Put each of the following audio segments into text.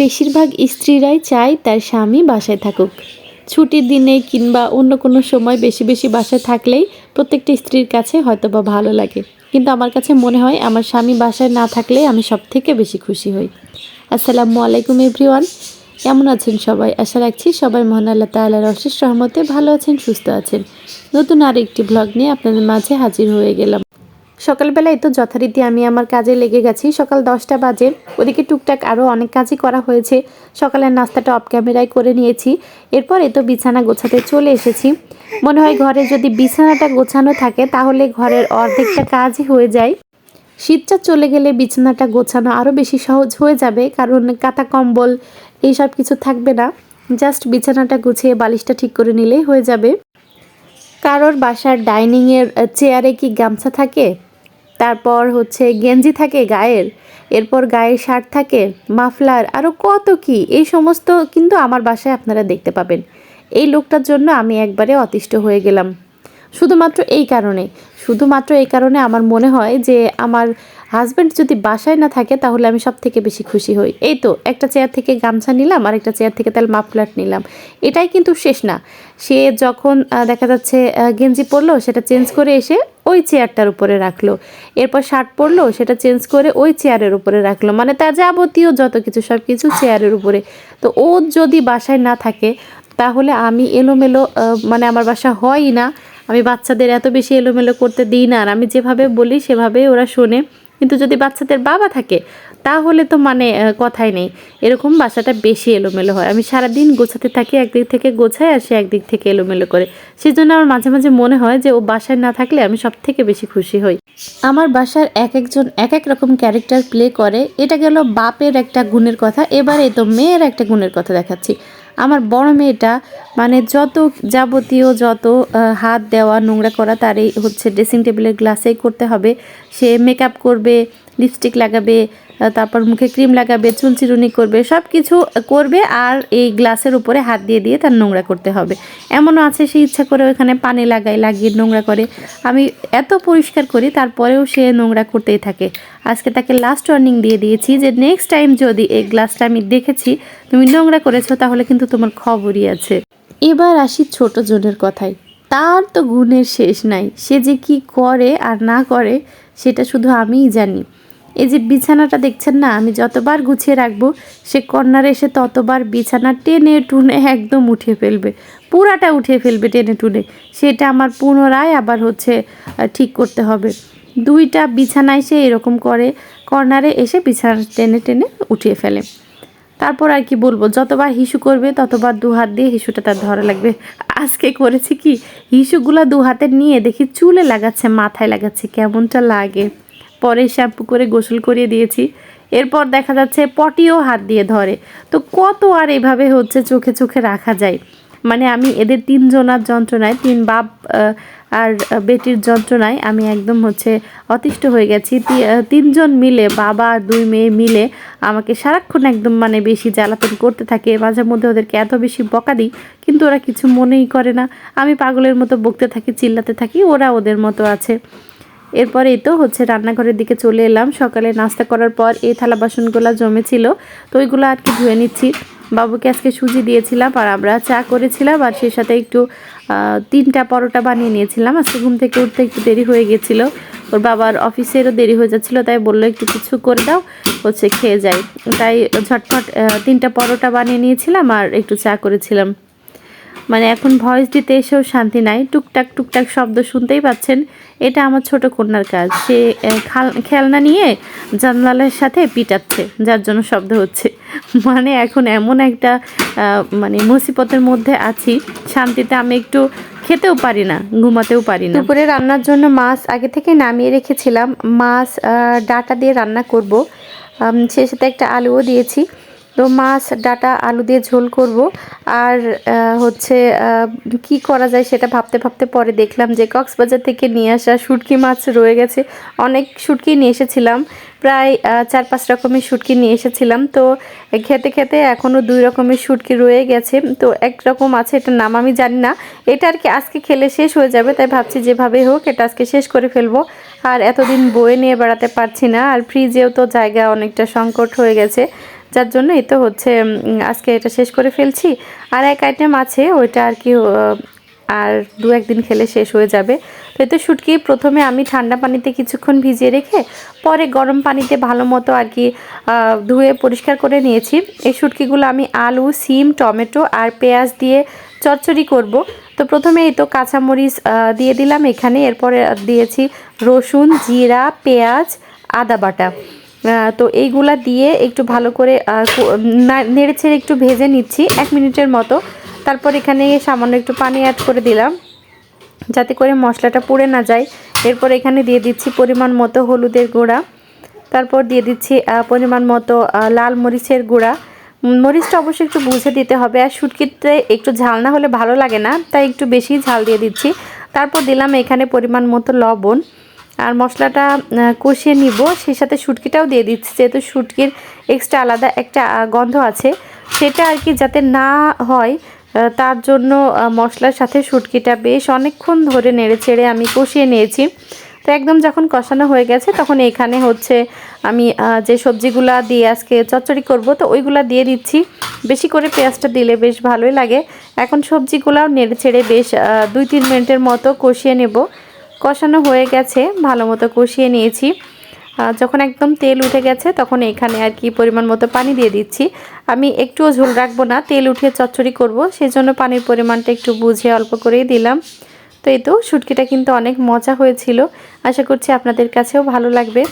বেশিরভাগ স্ত্রীরাই চায় তার স্বামী বাসায় থাকুক। ছুটির দিনে কিংবা অন্য কোনো সময় বেশি বেশি বাসায় থাকলেই প্রত্যেকটা স্ত্রীর কাছে হয়তো বা ভালো লাগে। কিন্তু আমার কাছে মনে হয়, আমার স্বামী বাসায় না থাকলে আমি সব থেকে বেশি খুশি হই। আসসালামু আলাইকুম এভরিওয়ান, কেমন আছেন সবাই? আশা রাখছি সবাই মহান আল্লাহ তাল্লাহর অশেষ রহমতে ভালো আছেন, সুস্থ আছেন। নতুন আর একটি ব্লগ নিয়ে আপনাদের মাঝে হাজির হয়ে গেলাম। সকালবেলায় তো যথারীতি আমি আমার কাজে লেগে গেছি। সকাল দশটা বাজে। ওদিকে টুকটাক আরও অনেক কাজই করা হয়েছে। সকালের নাস্তাটা অফ ক্যামেরায় করে নিয়েছি। এরপর তো বিছানা গোছাতে চলে এসেছি। মনে হয় ঘরে যদি বিছানাটা গোছানো থাকে, তাহলে ঘরের অর্ধেকটা কাজই হয়ে যায়। শীতটা চলে গেলে বিছানাটা গোছানো আরও বেশি সহজ হয়ে যাবে, কারণ কাঁথা, কম্বল, এইসব কিছু থাকবে না। জাস্ট বিছানাটা গুছিয়ে বালিশটা ঠিক করে নিলেই হয়ে যাবে। কারোর বাসার ডাইনিংয়ের চেয়ারে কি গামছা থাকে? তারপর হচ্ছে গেঞ্জি থাকে গায়ের, এরপর গায়ের শার্ট থাকে, মাফলার আরও কত কি? এই সমস্ত কিন্তু আমার বাসায় আপনারা দেখতে পাবেন। এই লোকটার জন্য আমি একবারে অতিষ্ঠ হয়ে গেলাম। শুধুমাত্র এই কারণে। শুধুমাত্র এই কারণে আমার মনে হয় যে আমার হাজব্যান্ড যদি বাসায় না থাকে তাহলে আমি সব থেকে বেশি খুশি হই। এই তো, একটা চেয়ার থেকে গামছা নিলাম আর একটা চেয়ার থেকে তাহলে মাফলার নিলাম। এটাই কিন্তু শেষ না। সে যখন দেখা যাচ্ছে গেঞ্জি পরলো, সেটা চেঞ্জ করে এসে ওই চেয়ারটার উপরে রাখল। এরপর শার্ট পরলো, সেটা চেঞ্জ করে ওই চেয়ারের উপরে রাখল। মানে তার যাবতীয় যত কিছু সব কিছু চেয়ারের উপরে। তো ও যদি বাসায় না থাকে, তাহলে আমি এলোমেলো মানে আমার বাসা হয়ই না। আমি বাচ্চাদের এত বেশি এলোমেলো করতে দিই না আর আমি যেভাবে বলি সেভাবে ওরা শোনে। কিন্তু যদি বাচ্চাদের বাবা থাকে, তাহলে তো মানে কথাই নেই। এরকম বাসাটা বেশি এলোমেলো হয়। আমি সারাদিন গোছাতে থাকি, একদিক থেকে গোছাই আর সে একদিক থেকে এলোমেলো করে। সেই জন্য আমার মাঝে মাঝে মনে হয় যে ও বাসায় না থাকলে আমি সব থেকে বেশি খুশি হই। আমার বাসার এক একজন, এক এক রকম ক্যারেক্টার প্লে করে। এটা গেল বাপের একটা গুণের কথা, এবারে তো মেয়ের একটা গুণের কথা দেখাচ্ছি। আমার বড় মেয়েটা মানে যত যাবতীয় যত হাত দেওয়া, নোংরা করা তারই হচ্ছে ড্রেসিং টেবিলের গ্লাসেই করতে হবে। সে মেকআপ করবে লিপস্টিক লাগাবে তারপর মুখে ক্রিম লাগাবে, চুল চিরুনি করবে সব কিছু করবে আর এই গ্লাসের উপরে হাত দিয়ে দিয়ে তার নোংরা করতে হবে। এমনও আছে সে ইচ্ছা করে ওখানে পানি লাগায়, লাগিয়ে নোংরা করে। আমি এত পরিষ্কার করি, তারপরেও সে নোংরা করতেই থাকে। আজকে তাকে লাস্ট ওয়ার্নিং দিয়ে দিয়েছি যে নেক্সট টাইম যদি এই গ্লাসটা আমি দেখেছি, তুমি নোংরা করেছ, তাহলে কিন্তু তোমার খবরই আছে। এবার আসি ছোট জনের কথায়। তার তো গুণের শেষ নাই। সে যে কি করে আর না করে, সেটা শুধু আমিই জানি। এই যে বিছানাটা দেখছেন না, আমি যতবার গুছিয়ে রাখব, সে কর্নারে এসে ততবার বিছানা টেনে টুনে একদম উঠিয়ে ফেলবে। পুরাটা উঠিয়ে ফেলবে টেনে টুনে। সেটা আমার পুনরায় আবার হচ্ছে ঠিক করতে হবে। দুইটা বিছানায় সে এরকম করে কর্নারে এসে বিছানা টেনে টেনে উঠিয়ে ফেলে। তারপর আর কি বলব, যতবার হিসু করবে, ততবার দু হাত দিয়ে হিসুটা তার ধরা লাগবে। আজকে করেছি কি? হিসুগুলা দু হাতে নিয়ে দেখি চুলে লাগাচ্ছে, মাথায় লাগাচ্ছে, কেমনটা লাগে। পরে শ্যাম্পু করে গোসল করিয়ে দিয়েছি। এরপর দেখা যাচ্ছে পটিও হাত দিয়ে ধরে। তো কত আর এভাবে হচ্ছে চোখে চোখে রাখা যায়? মানে আমি এদের তিনজনার যন্ত্রণায়, তিন বাপ আর বেটির যন্ত্রণায় আমি একদম হচ্ছে অতিষ্ঠ হয়ে গেছি। তিনজন মিলে, বাবা আর দুই মেয়ে মিলে আমাকে সারাক্ষণ একদম মানে বেশি জ্বালাতন করতে থাকে। মাঝে মধ্যে ওদেরকে এত বেশি বকা দিই, কিন্তু ওরা কিছু মনেই করে না। আমি পাগলের মতো বকতে থাকি, চিল্লাতে থাকি, ওরা ওদের মতো আছে। এরপরে তো হচ্ছে রান্নাঘরের দিকে চলে এলাম। সকালে নাস্তা করার পর এই থালা বাসনগুলো জমেছিল তো ওইগুলো আর কি ধুয়ে নিচ্ছি। বাবুকে আজকে সুজি দিয়েছিলাম আর আমরা চা করেছিলাম আর সেই সাথে একটু তিনটা পরোটা বানিয়ে নিয়েছিলাম। আজকে ঘুম থেকে উঠতে একটু দেরি হয়ে গেছিল। ওর বাবার অফিসেরও দেরি হয়ে যাচ্ছিল তাই বলল একটু কিছু করে দাও হচ্ছে খেয়ে যাই। তাই ঝটপট আহ, তিনটা পরোটা বানিয়ে নিয়েছিলাম আর একটু চা করেছিলাম। মানে এখন ভয়েস দিতে এসেও শান্তি নাই। টুকটাক টুকটাক শব্দ শুনতেই পাচ্ছেন। এটা আমার ছোট কন্যার কাজ। সে খাল- খেলনা নিয়ে জানলালের সাথে পিটাচ্ছে, যার জন্য শব্দ হচ্ছে। মানে এখন এমন একটা মানে মুসিবতের মধ্যে আছি। শান্তিতে আমি একটু খেতেও পারি না, ঘুমাতেও পারি না। দুপুরে রান্নার জন্য মাছ আগে থেকে নামিয়ে রেখেছিলাম। মাছ ডাটা দিয়ে রান্না করব। সেই সাথে একটা আলুও দিয়েছি। তো মাছ, ডাটা, আলু দিয়ে ঝোল করব। আর হচ্ছে কি করা যায় সেটা ভাবতে ভাবতে পরে দেখলাম যে কক্সবাজার থেকে নিয়ে আসা শুটকি মাছ রয়ে গেছে। অনেক শুটকি নিয়ে এসেছিলাম। প্রায় চার পাঁচ রকমের শুটকি নিয়ে এসেছিলাম। তো খেতে খেতে এখনও দুই রকমের শুটকি রয়ে গেছে। তো এক রকম আছে, এটার নাম আমি জানি না। এটা আর কি আজকে খেলে শেষ হয়ে যাবে, তাই ভাবছি যেভাবে হোক এটা আজকে শেষ করে ফেলব। আর এতদিন বয়ে নিয়ে বেড়াতে পারছি না। আর ফ্রিজেও তো জায়গা অনেকটা সংকট হয়ে গেছে। যার জন্য। এই তো হচ্ছে আজকে এটা শেষ করে ফেলছি। আর এক আইটেম আছে, ওইটা আর কি আর দু একদিন খেলে শেষ হয়ে যাবে। তো এই তো শুটকি, প্রথমে আমি ঠান্ডা পানিতে কিছুক্ষণ ভিজিয়ে রেখে পরে গরম পানিতে ভালো মতো আর কি ধুয়ে পরিষ্কার করে নিয়েছি। এই শুটকিগুলো আমি আলু, সিম, টমেটো আর পেঁয়াজ দিয়ে চচ্চড়ি করব। তো প্রথমে এই তো কাঁচামরিচ দিয়ে দিলাম এখানে। এরপরে দিয়েছি রসুন, জিরা, পেঁয়াজ, আদা বাটা। তো এইগুলা দিয়ে একটু ভালো করে নেড়ে ছেড়ে একটু ভেজে নিচ্ছি, এক মিনিটের মতো। তারপর এখানে সামান্য একটু পানি অ্যাড করে দিলাম, যাতে করে মশলাটা পুড়ে না যায়। এরপর এখানে দিয়ে দিচ্ছি পরিমাণ মতো হলুদের গুঁড়া। তারপর দিয়ে দিচ্ছি পরিমাণ মতো লাল মরিচের গুঁড়া। মরিচটা অবশ্যই একটু বুঝে দিতে হবে, আর শুটকিতে একটু ঝাল না হলে ভালো লাগে না, তাই একটু বেশি ঝাল দিয়ে দিচ্ছি। তারপর দিলাম এখানে পরিমাণ মতো লবণ। আর মশলাটা কষিয়ে নিব। সেই সাথে শুটকিটাও দিয়ে দিচ্ছি, যেহেতু শুটকির এক্সট্রা আলাদা একটা গন্ধ আছে। সেটা আর কি যাতে না হয় তার জন্য মশলার সাথে শুটকিটা বেশ অনেকক্ষণ ধরে নেড়ে চেড়ে আমি কষিয়ে নিয়েছি। তো একদম যখন কষানো হয়ে গেছে, তখন এখানে হচ্ছে আমি যে সবজিগুলা দিয়ে আজকে চচ্চড়ি করব, তো ওইগুলা দিয়ে দিচ্ছি। বেশি করে পেঁয়াজটা দিলে বেশ ভালোই লাগে। এখন সবজিগুলাও নেড়ে ছেড়ে বেশ দুই তিন মিনিটের মতো কষিয়ে নেব। কষানো হয়ে গেছে, ভালো মতো কষিয়ে নিয়েছি। যখন একদম তেল উঠে গেছে, তখন এখানে আর কি পরিমাণ মতো পানি দিয়ে দিচ্ছি। আমি একটুও ঝোল রাখব না, তেল উঠিয়ে চচ্চড়ি করব সেই জন্য পানির পরিমাণটা একটু বুঝে অল্প করেই দিলাম। তো এই তো, শুটকিটা কিন্তু অনেক মজা হয়েছিল, আশা করছি আপনাদের কাছেও ভালো লাগবে।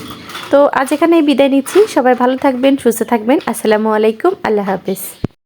তো আজ এখানে বিদায় নিচ্ছি, সবাই ভালো থাকবেন, সুস্থ থাকবেন, আসসালামু আলাইকুম, আল্লাহ হাফিজ।